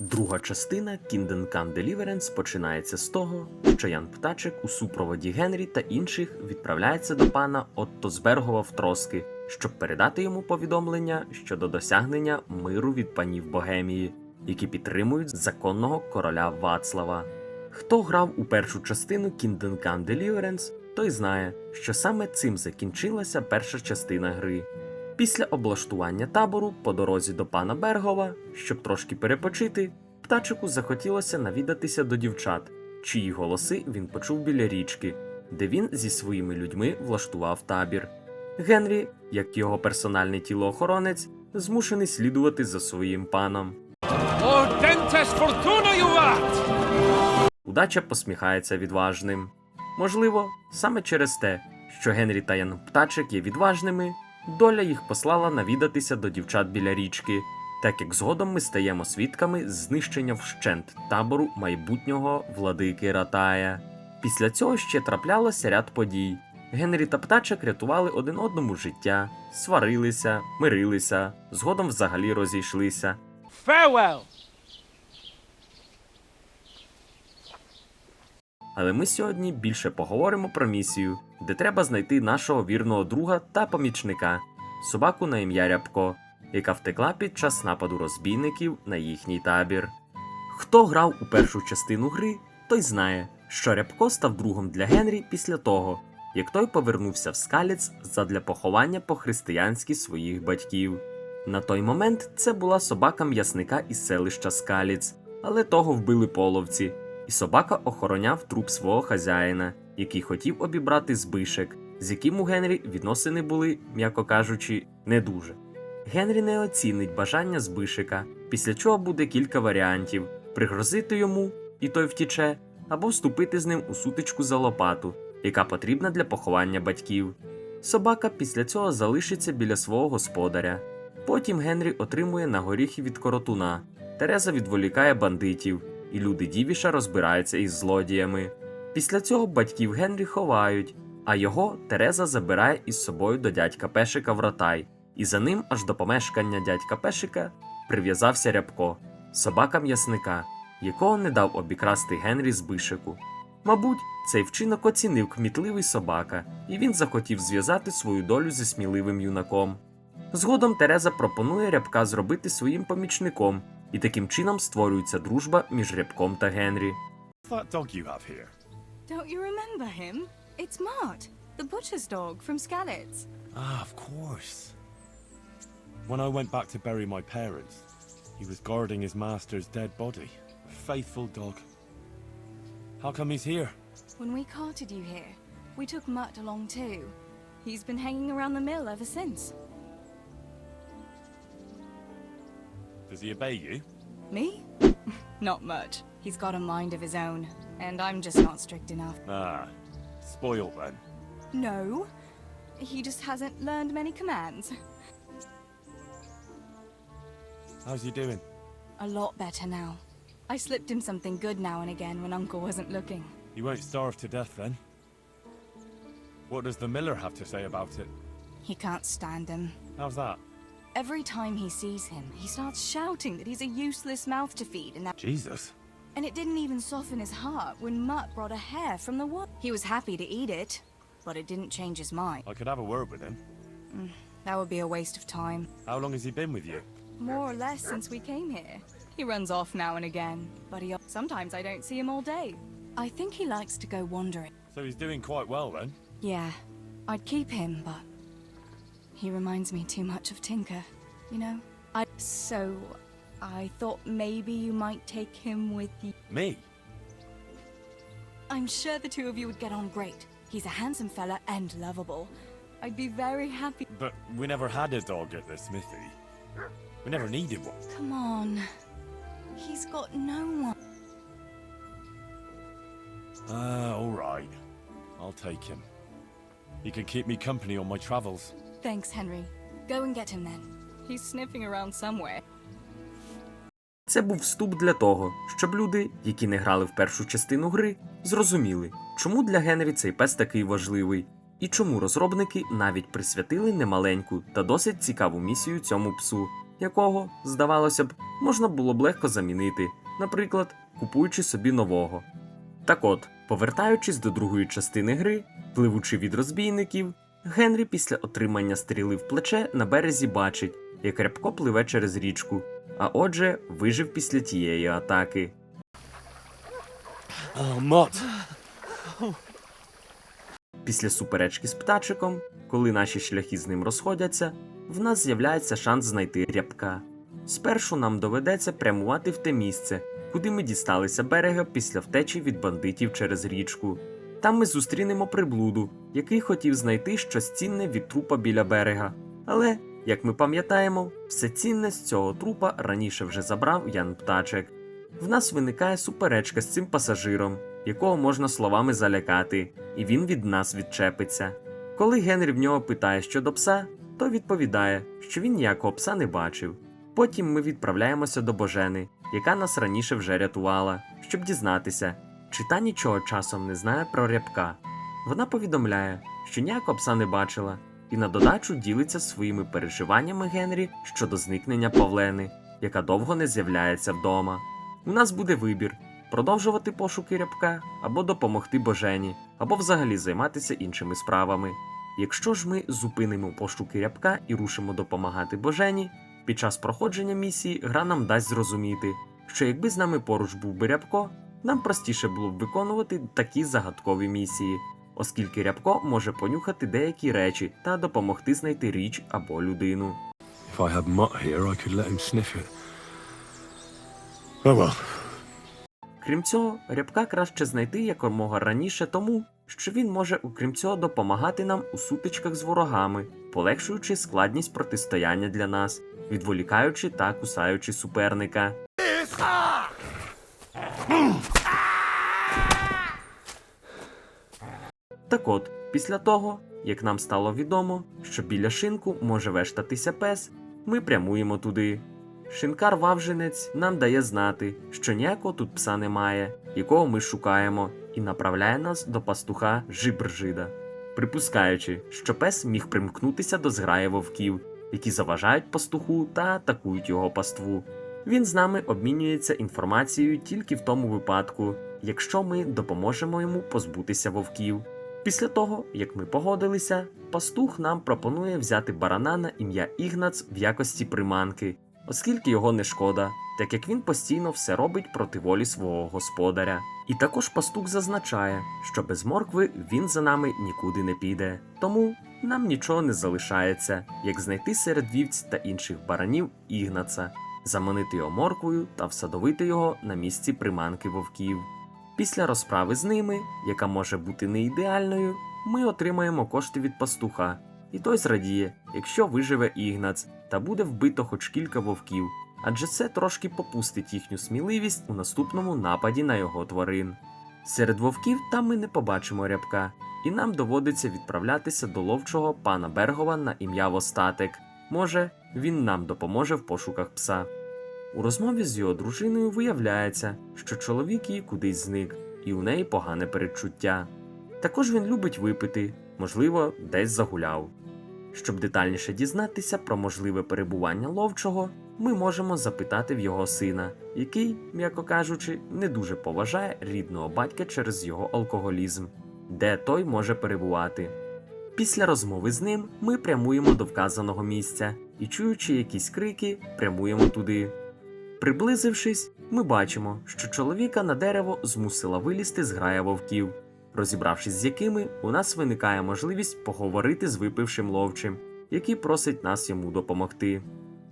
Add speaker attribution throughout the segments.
Speaker 1: Друга частина Come Deliverance починається з того, що Ян Птачик у супроводі Генрі та інших відправляється до пана Оттосбергова в Троски, щоб передати йому повідомлення щодо досягнення миру від панів Богемії, які підтримують законного короля Вацлава. Хто грав у першу частину Come Deliverance, той знає, що саме цим закінчилася перша частина гри. Після облаштування табору по дорозі до пана Бергова, щоб трошки перепочити, птачику захотілося навідатися до дівчат, чиї голоси він почув біля річки, де він зі своїми людьми влаштував табір. Генрі, як його персональний тілоохоронець, змушений слідувати за своїм паном. Удача посміхається відважним. Можливо, саме через те, що Генрі та Ян Птачик є відважними, доля їх послала навідатися до дівчат біля річки, так як згодом ми стаємо свідками знищення вщент табору майбутнього владики Ратая. Після цього ще траплялося ряд подій. Генрі та Птачик рятували один одному життя, сварилися, мирилися, згодом взагалі розійшлися.
Speaker 2: Farewell!
Speaker 1: Але ми сьогодні більше поговоримо про місію, де треба знайти нашого вірного друга та помічника собаку на ім'я Рябко, яка втекла під час нападу розбійників на їхній табір. Хто грав у першу частину гри, той знає, що Рябко став другом для Генрі після того, як той повернувся в скаліц задля поховання по-християнськи своїх батьків. На той момент це була собака м'ясника із селища Скаліц, але того вбили половці, і собака охороняв труп свого хазяїна, який хотів обібрати збишек, з яким у Генрі відносини були, м'яко кажучи, не дуже. Генрі не оцінить бажання збишика, після чого буде кілька варіантів: пригрозити йому, і той втіче, або вступити з ним у сутичку за лопату, яка потрібна для поховання батьків. Собака після цього залишиться біля свого господаря. Потім Генрі отримує на горіхи від коротуна. Тереза відволікає бандитів, і люди Дівіша розбираються із злодіями. Після цього батьків Генрі ховають, а його Тереза забирає із собою до дядька Пешика в ротай, і за ним аж до помешкання дядька Пешика прив'язався рябко, собака м'ясника, якого не дав обікрасти Генрі з бишику. Мабуть, цей вчинок оцінив кмітливий собака, і він захотів зв'язати свою долю зі сміливим юнаком. Згодом Тереза пропонує рябка зробити своїм помічником, і таким чином створюється дружба між рябком та Генрі.
Speaker 3: that dog you have here?
Speaker 4: Don't you remember him? It's Mart, the butcher's dog from Skalitz.
Speaker 3: Ah, of course. When I went back to bury my parents, he was guarding his master's dead body. A faithful dog. How come he's here?
Speaker 4: When we carted you here, we took Mutt along too. He's been hanging around the mill ever since.
Speaker 3: Does he obey you?
Speaker 4: Me? not much. He's got a mind of his own, and I'm just not strict enough.
Speaker 3: Ah, spoiled then.
Speaker 4: No, he just hasn't learned many commands.
Speaker 3: How's he doing?
Speaker 4: A lot better now. I slipped him something good now and again when Uncle wasn't looking.
Speaker 3: He won't starve to death then. What does the miller have to say about it?
Speaker 4: He can't stand him.
Speaker 3: How's that?
Speaker 4: Every time he sees him, he starts shouting that he's a useless mouth to feed and that
Speaker 3: Jesus.
Speaker 4: And it didn't even soften his heart when Mutt brought a hare from the wood. He was happy to eat it, but it didn't change his mind.
Speaker 3: I could have a word with him.
Speaker 4: Mm, that would be a waste of time.
Speaker 3: How long has he been with you?
Speaker 4: More or less since we came here. He runs off now and again, but he sometimes I don't see him all day. I think he likes to go wandering.
Speaker 3: So he's doing quite well then.
Speaker 4: Yeah, I'd keep him, but he reminds me too much of Tinker, you know? I so I thought maybe you might take him with you.
Speaker 3: Me?
Speaker 4: I'm sure the two of you would get on great. He's a handsome fella and lovable. I'd be very happy.
Speaker 3: But we never had a dog at the smithy. We never needed one.
Speaker 4: Come on. He's got no one.
Speaker 3: Ah, alright. I'll take him. He can keep me company on my travels.
Speaker 4: Thanks, Henry. Go and get him then. He's sniffing around somewhere.
Speaker 1: Це був вступ для того, щоб люди, які не грали в першу частину гри, зрозуміли, чому для Генрі цей пес такий важливий, і чому розробники навіть присвятили немаленьку та досить цікаву місію цьому псу, якого, здавалося б, можна було б легко замінити, наприклад, купуючи собі нового. Так от, повертаючись до другої частини гри, пливучи від розбійників, Генрі після отримання стріли в плече на березі бачить, як рябко пливе через річку, а отже, вижив після тієї атаки.
Speaker 3: Oh,
Speaker 1: Після суперечки з птачиком, коли наші шляхи з ним розходяться, в нас з'являється шанс знайти рябка. Спершу нам доведеться прямувати в те місце, куди ми дісталися берега після втечі від бандитів через річку. Там ми зустрінемо приблуду, який хотів знайти щось цінне від трупа біля берега. Але, як ми пам'ятаємо, все цінне з цього трупа раніше вже забрав Ян Птачек. В нас виникає суперечка з цим пасажиром, якого можна словами залякати, і він від нас відчепиться. Коли Генрі в нього питає щодо пса, то відповідає, що він ніякого пса не бачив. Потім ми відправляємося до Божени, яка нас раніше вже рятувала, щоб дізнатися, чи та нічого часом не знає про рябка. Вона повідомляє, що ніякого пса не бачила, і на додачу ділиться своїми переживаннями Генрі щодо зникнення Павлени, яка довго не з'являється вдома. У нас буде вибір продовжувати пошуки рябка або допомогти Божені, або взагалі займатися іншими справами. Якщо ж ми зупинимо пошуки рябка і рушимо допомагати Божені, під час проходження місії гра нам дасть зрозуміти, що якби з нами поруч був би рябко, нам простіше було б виконувати такі загадкові місії, оскільки рябко може понюхати деякі речі та допомогти знайти річ або людину. Крім цього, рябка краще знайти якомога раніше тому, що він може, окрім цього, допомагати нам у сутичках з ворогами, полегшуючи складність протистояння для нас, відволікаючи та кусаючи суперника. Так от, після того, як нам стало відомо, що біля шинку може вештатися пес, ми прямуємо туди. Шинкар Вавжинець нам дає знати, що ніякого тут пса немає, якого ми шукаємо, і направляє нас до пастуха Жибржида, припускаючи, що пес міг примкнутися до зграї вовків, які заважають пастуху та атакують його паству. Він з нами обмінюється інформацією тільки в тому випадку, якщо ми допоможемо йому позбутися вовків. Після того, як ми погодилися, пастух нам пропонує взяти барана на ім'я Ігнац в якості приманки, оскільки його не шкода, так як він постійно все робить проти волі свого господаря. І також пастух зазначає, що без моркви він за нами нікуди не піде. Тому нам нічого не залишається, як знайти серед вівць та інших баранів Ігнаца, заманити його морквою та всадовити його на місці приманки вовків. Після розправи з ними, яка може бути не ідеальною, ми отримаємо кошти від пастуха, і той зрадіє, якщо виживе Ігнац та буде вбито хоч кілька вовків, адже це трошки попустить їхню сміливість у наступному нападі на його тварин. Серед вовків там ми не побачимо рябка, і нам доводиться відправлятися до ловчого пана Бергова на ім'я Востатек. Може, він нам допоможе в пошуках пса. У розмові з його дружиною виявляється, що чоловік її кудись зник, і у неї погане передчуття. Також він любить випити, можливо, десь загуляв. Щоб детальніше дізнатися про можливе перебування ловчого, ми можемо запитати в його сина, який, м'яко кажучи, не дуже поважає рідного батька через його алкоголізм, де той може перебувати. Після розмови з ним ми прямуємо до вказаного місця і, чуючи якісь крики, прямуємо туди. Приблизившись, ми бачимо, що чоловіка на дерево змусила вилізти зграя вовків, розібравшись з якими, у нас виникає можливість поговорити з випившим ловчим, який просить нас йому допомогти.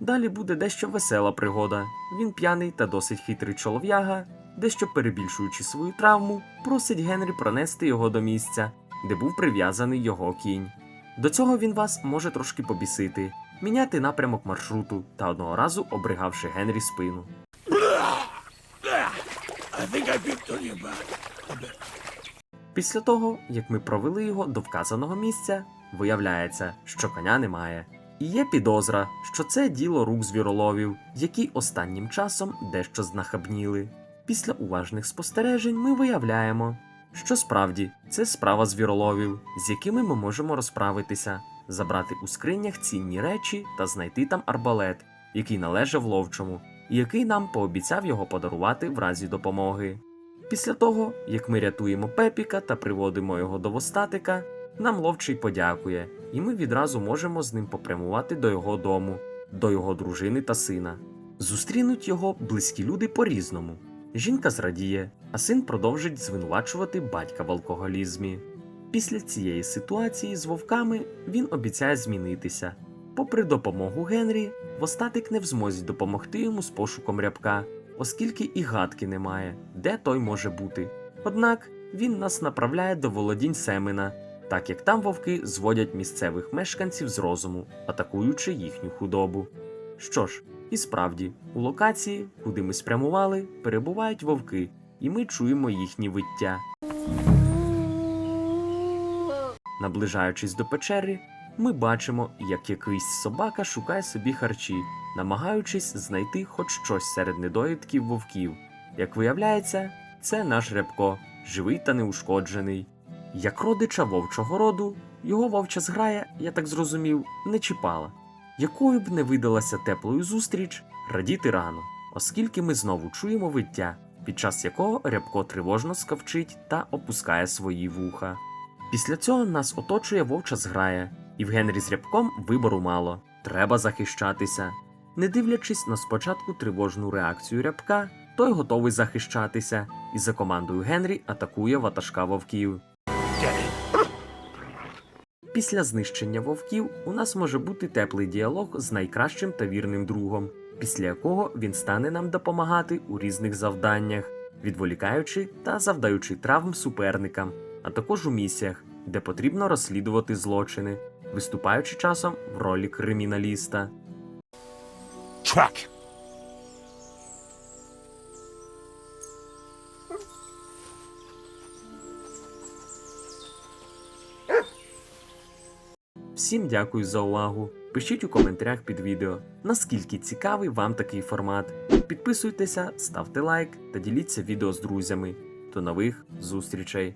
Speaker 1: Далі буде дещо весела пригода. Він п'яний та досить хитрий чолов'яга, дещо перебільшуючи свою травму, просить Генрі пронести його до місця, де був прив'язаний його кінь. До цього він вас може трошки побісити, міняти напрямок маршруту та одного разу обригавши Генрі спину. Після того, як ми провели його до вказаного місця, виявляється, що коня немає. І є підозра, що це діло рук звіроловів, які останнім часом дещо знахабніли. Після уважних спостережень ми виявляємо, що справді це справа звіроловів, з якими ми можемо розправитися, забрати у скринях цінні речі та знайти там арбалет, який належав ловчому, і який нам пообіцяв його подарувати в разі допомоги. Після того, як ми рятуємо Пепіка та приводимо його до востатика, нам ловчий подякує, і ми відразу можемо з ним попрямувати до його дому, до його дружини та сина. Зустрінуть його близькі люди по-різному. Жінка зрадіє, а син продовжить звинувачувати батька в алкоголізмі. Після цієї ситуації з вовками він обіцяє змінитися. Попри допомогу Генрі, Востатик не в змозі допомогти йому з пошуком рябка, оскільки і гадки немає, де той може бути. Однак він нас направляє до володінь Семена, так як там вовки зводять місцевих мешканців з розуму, атакуючи їхню худобу. Що ж, і справді, у локації, куди ми спрямували, перебувають вовки, і ми чуємо їхні виття. Наближаючись до печери, ми бачимо, як якийсь собака шукає собі харчі, намагаючись знайти хоч щось серед недоїдків вовків. Як виявляється, це наш рябко, живий та неушкоджений. Як родича вовчого роду, його вовча зграя, я так зрозумів, не чіпала. Якою б не видалася теплою зустріч, радіти рано, оскільки ми знову чуємо виття, під час якого рябко тривожно скавчить та опускає свої вуха. Після цього нас оточує вовча зграя, і в Генрі з рябком вибору мало. Треба захищатися. Не дивлячись на спочатку тривожну реакцію рябка, той готовий захищатися, і за командою Генрі атакує ватажка вовків. Після знищення вовків у нас може бути теплий діалог з найкращим та вірним другом, після якого він стане нам допомагати у різних завданнях, відволікаючи та завдаючи травм суперникам, а також у місіях, де потрібно розслідувати злочини, виступаючи часом в ролі криміналіста.
Speaker 3: Track!
Speaker 1: Всім дякую за увагу. Пишіть у коментарях під відео, наскільки цікавий вам такий формат. Підписуйтеся, ставте лайк та діліться відео з друзями. До нових зустрічей!